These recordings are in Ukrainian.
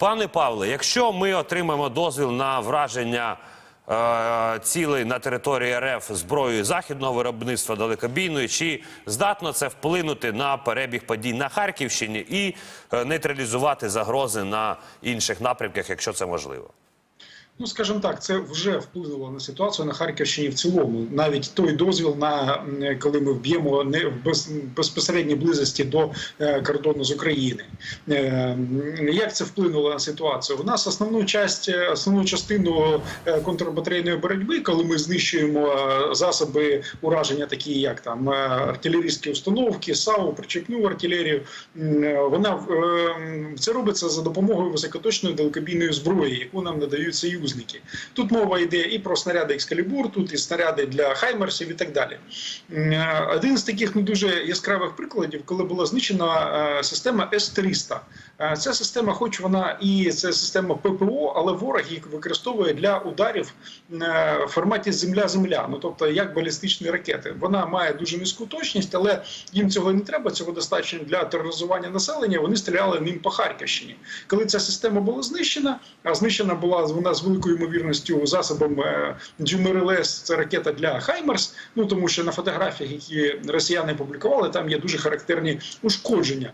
Пане Павле, якщо ми отримаємо дозвіл на враження е, цілей на території РФ зброєю західного виробництва далекобійної, чи здатно це вплинути на перебіг подій на Харківщині і е, нейтралізувати загрози на інших напрямках, якщо це можливо? Ну, скажімо так, це вже вплинуло на ситуацію на Харківщині в цілому. Навіть той дозвіл на коли ми вб'ємо не в без, безпосередній близості до е, кордону з України. Е, як це вплинуло на ситуацію? У нас основну часть, е, основну частину е, контрбатарейної боротьби, коли ми знищуємо е, засоби ураження, такі як там артилерійські установки, САУ, причепну артилерію, вона е, це робиться за допомогою високоточної далекобійної зброї, яку нам надають союзники. Тут мова йде і про снаряди Екскалібур, тут і снаряди для Хаймерсів і так далі. Е, Один з таких ну, дуже яскравих прикладів, коли була знищена е, система С-300. Е, Ця система, хоч вона і це система ППО, але ворог їх використовує для ударів в форматі земля-земля, ну тобто як балістичні ракети. Вона має дуже низьку точність, але їм цього не треба. Цього достатньо для тероризування населення. Вони стріляли ним по Харківщині. Коли ця система була знищена, а знищена була вона з великою ймовірністю засобом GMRLS, це ракета для Хаймерс. Ну тому що на фотографіях, які росіяни публікували, там є дуже характерні ушкодження.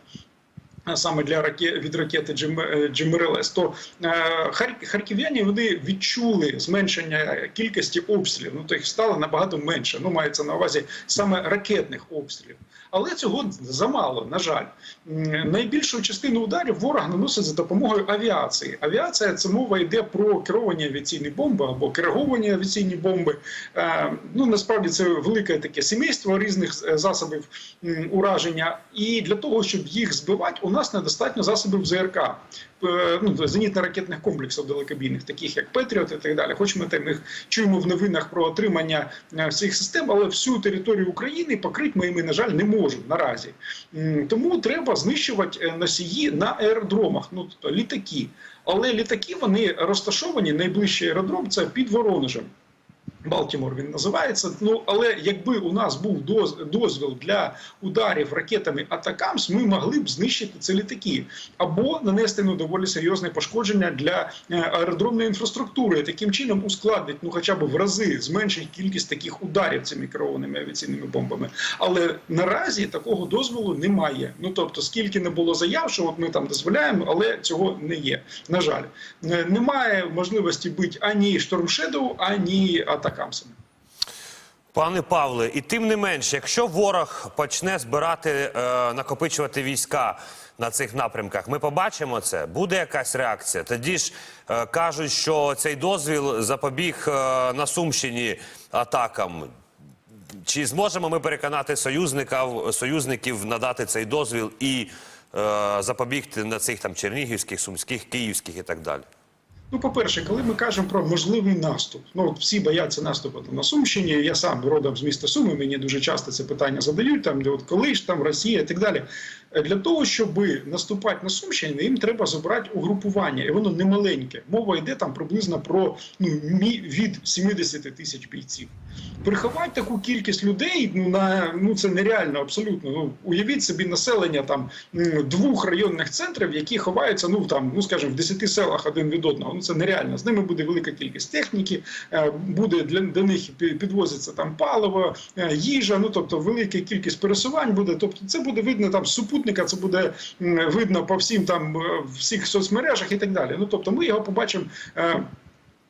А Саме для раке від ракети Джем- е, то е, харків'яні вони відчули зменшення кількості обстрілів. Ну то їх стало набагато менше. Ну мається на увазі саме ракетних обстрілів. Але цього замало, на жаль. Найбільшу частину ударів ворог наносить за допомогою авіації. Авіація це мова йде про керовані авіаційні бомби або керовані авіаційні бомби. Е, Ну насправді це велике таке сімейство різних е, засобів ураження. І для того, щоб їх збивати, у нас недостатньо засобів ЗРК. Е, Ну, зенітно-ракетних комплексів далекобійних, таких як Петріот і так далі. Хоч ми там їх чуємо в новинах про отримання е, цих систем, але всю територію України покрити ми, ми, на жаль, не можемо наразі. Тому треба знищувати е, носії на аеродромах, ну тобто літаки. Але літаки вони розташовані найближчий аеродром це під Воронежем. Балтімор він називається. Ну але якби у нас був доз- дозвіл для ударів ракетами Атакамс, ми могли б знищити ці літаки або нанести ну доволі серйозне пошкодження для е, аеродромної інфраструктури. Таким чином ускладнить ну хоча б в рази зменшить кількість таких ударів цими керованими авіаційними бомбами. Але наразі такого дозволу немає. Ну тобто, скільки не було заяв, що от ми там дозволяємо, але цього не є. На жаль, Е, немає можливості бити ані штормшедоу, ані атакамсами. Пане Павле, і тим не менш, якщо ворог почне збирати, е, накопичувати війська на цих напрямках, ми побачимо це. Буде якась реакція. Тоді ж е, кажуть, що цей дозвіл запобіг е, на Сумщині атакам. Чи зможемо ми переконати союзників, союзників надати цей дозвіл і е, запобігти на цих там чернігівських, сумських, київських і так далі? Ну, по-перше, коли ми кажемо про можливий наступ, ну от всі бояться наступу на Сумщині. Я сам родом з міста Суми. Мені дуже часто це питання задають. Там де от коли ж там Росія і так далі. Е, Для того, щоб наступати на Сумщині, їм треба забрати угрупування, і воно не маленьке. Мова йде там приблизно про ну від 70 тисяч бійців. Приховати таку кількість людей ну на ну це нереально абсолютно. Ну уявіть собі населення там двох районних центрів, які ховаються, ну там, ну скажімо, в 10 селах один від одного. Ну це нереально. З ними буде велика кількість техніки, е, буде для, для них підвозиться там паливо, е, їжа. Ну тобто велика кількість пересувань буде. Тобто, це буде видно там з супутника, це буде видно по всім там е, всіх соцмережах і так далі. Ну тобто, ми його побачимо.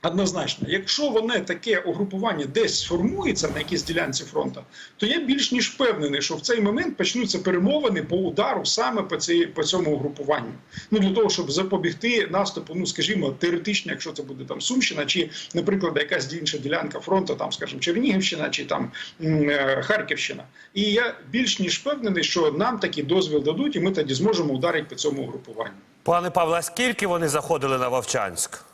Однозначно, якщо вони таке угрупування десь сформується на якійсь ділянці фронту, то я більш ніж впевнений, що в цей момент почнуться перемовини по удару саме по цій по цьому угрупуванню. Ну для того, щоб запобігти наступу, ну скажімо, теоретично, якщо це буде там Сумщина, чи, наприклад, якась інша ділянка фронту, там, скажімо, Чернігівщина чи там е, Харківщина. І я більш ніж впевнений, що нам такий дозвіл дадуть, і ми тоді зможемо ударити по цьому угрупуванню. Пане Павле, а скільки вони заходили на Вовчанськ?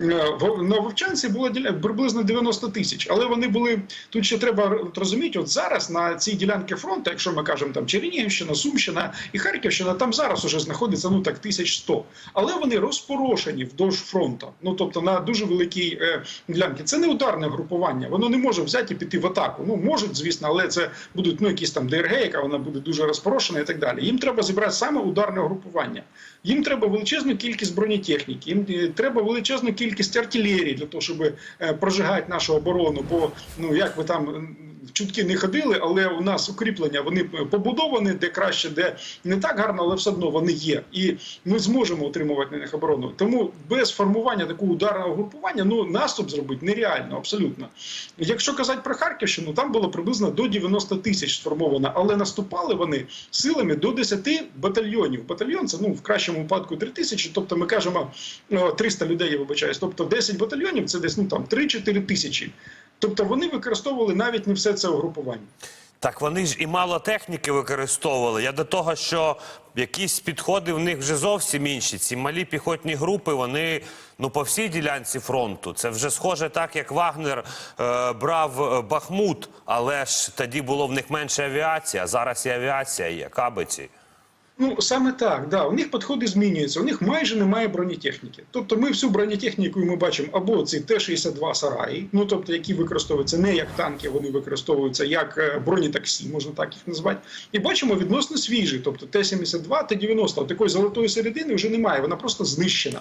Е, На Вовчанці було приблизно 90 тисяч, але вони були тут. Ще треба розуміти, от зараз на цій ділянці фронту, якщо ми кажемо там Чернігівщина, Сумщина і Харківщина, там зараз уже знаходиться ну так 1100. Але вони розпорошені вдовж фронту. Ну тобто на дуже великій е, ділянці. Це не ударне групування. Воно не може взяти і піти в атаку. Ну можуть, звісно, але це будуть ну якісь там ДРГ, яка вона буде дуже розпорошена і так далі. Їм треба зібрати саме ударне групування. Їм треба величезну кількість бронетехніки, їм е, треба величезну кількість артилерії для того, щоб е, прожигати нашу оборону. Бо ну як ви там чутки не ходили, але у нас укріплення вони побудовані, де краще, де не так гарно, але все одно вони є. І ми зможемо утримувати на них оборону. Тому без формування такого ударного групування ну наступ зробити нереально, абсолютно. Якщо казати про Харківщину, там було приблизно до 90 тисяч сформовано, але наступали вони силами до 10 батальйонів. Батальйон це ну в кращому випадку 3 тисячі, тобто ми кажемо 300 людей, я вибачаюсь. Тобто 10 батальйонів це десь ну там 3-4 тисячі. Тобто вони використовували навіть не все це угрупування. Так вони ж і мало техніки використовували. Я до того, що якісь підходи в них вже зовсім інші. Ці малі піхотні групи, вони ну по всій ділянці фронту. Це вже схоже так, як Вагнер е, брав е, Бахмут, але ж тоді було в них менше авіації, а зараз і авіація є, кабиці. Ну саме так, да. У них підходи змінюються. У них майже немає бронетехніки. Тобто, ми всю бронетехніку ми бачимо або ці Т-62 сараї, ну тобто, які використовуються не як танки, вони використовуються як е, бронетаксі, можна так їх назвати. І бачимо відносно свіжі, тобто Т-72, Т-90. Такої золотої середини вже немає, вона просто знищена.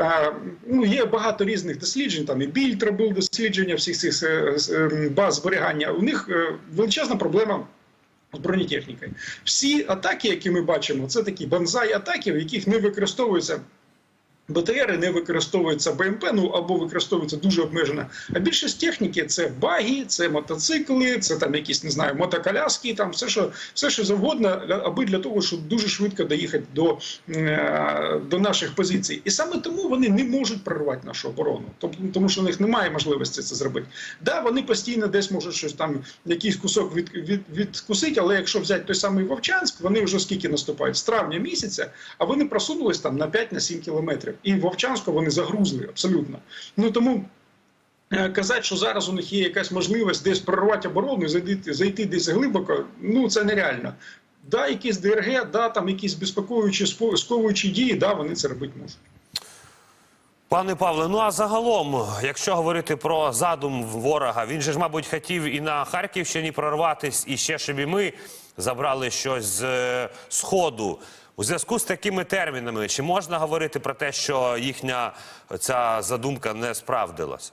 Е, ну, є багато різних досліджень. Там і Більд робив дослідження всіх цих е, е, баз зберігання. У них величезна проблема бронетехнікою. Всі атаки, які ми бачимо, це такі банзай атаки, в яких не використовуються. БТРи не використовуються БМП, ну або використовуються дуже обмежено. А більшість техніки це баги, це мотоцикли, це там якісь не знаю, мотоколяски, там все, що все, що завгодно, аби для того, щоб дуже швидко доїхати до, е, до наших позицій. І саме тому вони не можуть прорвати нашу оборону. Тобто, тому що у них немає можливості це зробити. Да, вони постійно десь можуть щось там, якийсь кусок від, від, відкусити, але якщо взяти той самий Вовчанськ, вони вже скільки наступають? З травня місяця, а вони просунулись там на 5-7 кілометрів. І Вовчанську вони загрузли абсолютно. Ну тому. е, Казати, що зараз у них є якась можливість десь прорвати оборону і зайти, зайти десь глибоко, ну це нереально. Да, якісь ДРГ, да, там якісь безпековуючі спо- сковуючі дії, да, вони це робити можуть. Пане Павле, ну а загалом, якщо говорити про задум ворога, він же ж, мабуть, хотів і на Харківщині прорватись, і ще щоб і ми забрали щось з е, сходу. У зв'язку з такими термінами, чи можна говорити про те, що їхня ця задумка не справдилася?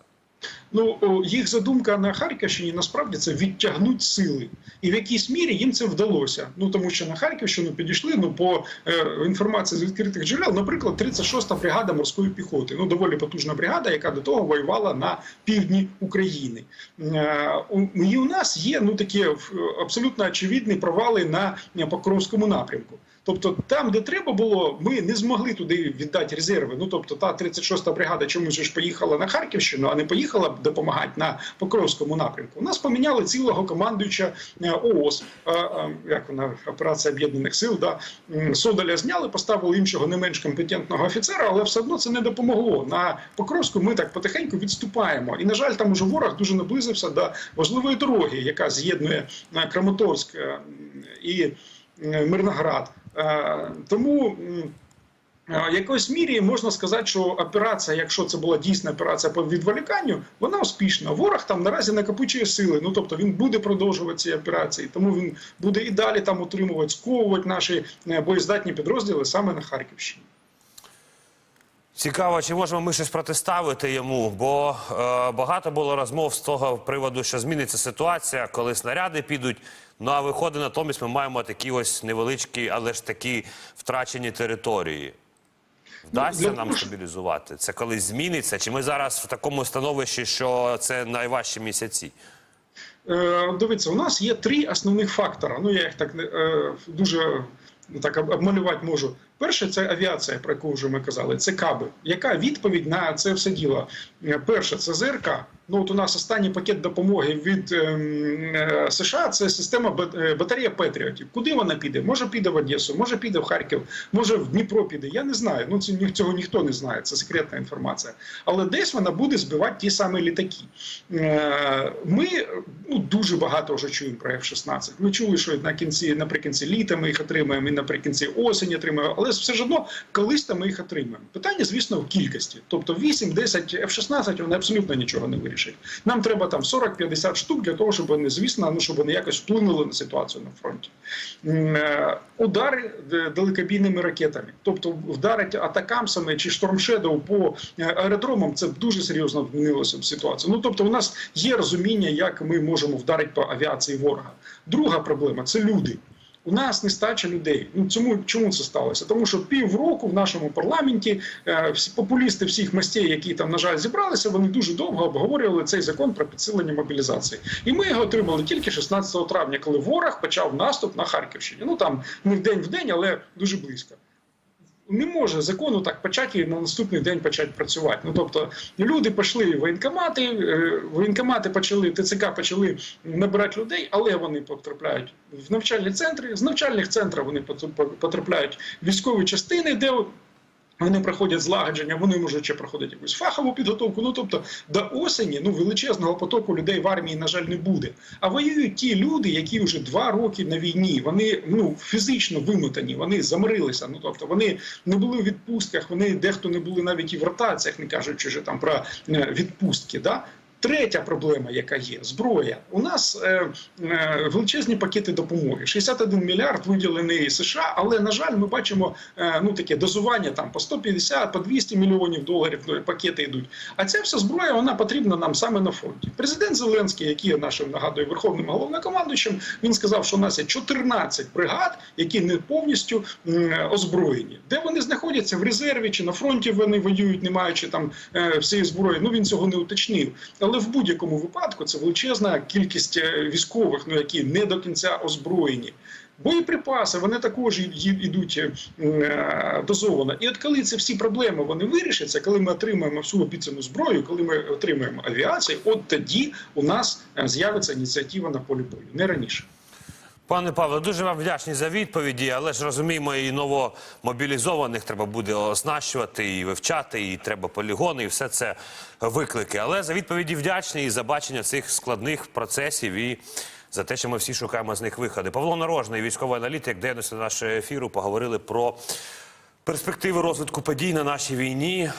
Ну їх задумка на Харківщині насправді це відтягнути сили, і в якійсь мірі їм це вдалося. Ну тому що на Харківщину підійшли. Ну по е, інформації з відкритих джерел, наприклад, 36-та бригада морської піхоти. Ну доволі потужна бригада, яка до того воювала на півдні України. Е, і у нас є ну такі е, абсолютно очевидні провали на Покровському напрямку. Тобто, там, де треба було, ми не змогли туди віддати резерви. Ну тобто, та 36-та бригада чомусь ж поїхала на Харківщину, а не поїхала допомагати на Покровському напрямку. У нас поміняли цілого командуюча е, ООС, е, е, як вона операція об'єднаних сил. Да М, Содоля зняли, поставили іншого не менш компетентного офіцера, але все одно це не допомогло. На Покровську ми так потихеньку відступаємо. І на жаль, там уже ворог дуже наблизився до важливої дороги, яка з'єднує Краматорськ і Мирноград. Е, Тому е, в якоїсь мірі можна сказати, що операція, якщо це була дійсна операція по відволіканню, вона успішна. Ворог там наразі накопичує сили. Ну тобто він буде продовжувати ці операції, тому він буде і далі там утримувати, сковувати наші е, боєздатні підрозділи саме на Харківщині. Цікаво, чи можемо ми щось протиставити йому, бо е, багато було розмов з того приводу, що зміниться ситуація, коли снаряди підуть. Ну а виходить, натомість ми маємо такі ось невеличкі, але ж такі втрачені території. Вдасться для нам стабілізувати? Це колись зміниться? Чи ми зараз в такому становищі, що це найважчі місяці? Е, Дивіться, у нас є три основних фактора. Ну я їх так е, дуже так обмалювати можу. Перше, це авіація, про яку вже ми казали. Це каби. Яка відповідь на це все діло? Е, Перше, це ЗРК. Ну от у нас останній пакет допомоги від ем, е, США. Це система е, батарея Петріотів. Куди вона піде? Може піде в Одесу, може піде в Харків, може в Дніпро піде. Я не знаю. Ну це цього ніхто не знає. Це секретна інформація. Але десь вона буде збивати ті самі літаки. Е, Ми ну дуже багато вже чуємо про F-16. Ми чули, що на кінці наприкінці літа ми їх отримаємо, і наприкінці осені отримаємо. Але все ж одно колись там ми їх отримаємо. Питання, звісно, в кількості. Тобто 8-10 F-16 вони абсолютно нічого не вирішать. Нам треба там 40-50 штук для того, щоб вони, звісно, ну щоб вони якось вплинули на ситуацію на фронті. Е, Удари далекобійними ракетами, тобто вдарить атакамсами чи штормшедоу по е, аеродромам, це дуже серйозно змінилося б ситуацію. Ну тобто, у нас є розуміння, як ми можемо вдарити по авіації ворога. Друга проблема це люди. У нас нестача людей. Ну цьому чому це сталося? Тому що півроку в нашому парламенті е, популісти всіх мастей, які там на жаль зібралися, вони дуже довго обговорювали цей закон про підсилення мобілізації. І ми його отримали тільки 16 травня, коли ворог почав наступ на Харківщині. Ну там не в день в день, але дуже близько. Не може закону так почати і на наступний день почати працювати. Ну тобто люди пішли в воєнкомати, е, воєнкомати почали, ТЦК почали набирати людей, але вони потрапляють в навчальні центри. З навчальних центрів вони потр- потрапляють в військові частини, де вони проходять злагодження, вони можуть ще проходити якусь фахову підготовку. Ну тобто до осені ну величезного потоку людей в армії, на жаль, не буде. А воюють ті люди, які вже два роки на війні. Вони ну фізично вимотані, вони замирилися. Ну тобто вони не були в відпустках, вони дехто не були навіть і в ротаціях, не кажучи вже там про е, відпустки. Да? Третя проблема, яка є, зброя. У нас е, е, величезні пакети допомоги. 61 мільярд виділений США, але на жаль, ми бачимо е, ну таке дозування там по 150, по 200 мільйонів доларів ну, пакети йдуть. А ця вся зброя вона потрібна нам саме на фронті. Президент Зеленський, який є нашим нагадую верховним головнокомандуючим, він сказав, що у нас є 14 бригад, які не повністю м, озброєні. Де вони знаходяться в резерві чи на фронті вони воюють, не маючи там е, всієї зброї. Ну він цього не уточнив. Але в будь-якому випадку це величезна кількість е, військових, ну які не до кінця озброєні. Боєприпаси вони також йдуть е, е, дозовано. І от коли ці всі проблеми вони вирішаться, коли ми отримаємо всю обіцяну зброю, коли ми отримаємо авіацію, от тоді у нас з'явиться ініціатива на полі бою, не раніше. Пане Павло, дуже вам вдячні за відповіді, але ж розуміємо, і новомобілізованих треба буде оснащувати і вивчати, і треба полігони, і все це виклики. Але за відповіді вдячні і за бачення цих складних процесів і за те, що ми всі шукаємо з них виходи. Павло Нарожний, військовий аналітик, доєднався до нашого ефіру, поговорили про перспективи розвитку подій на нашій війні.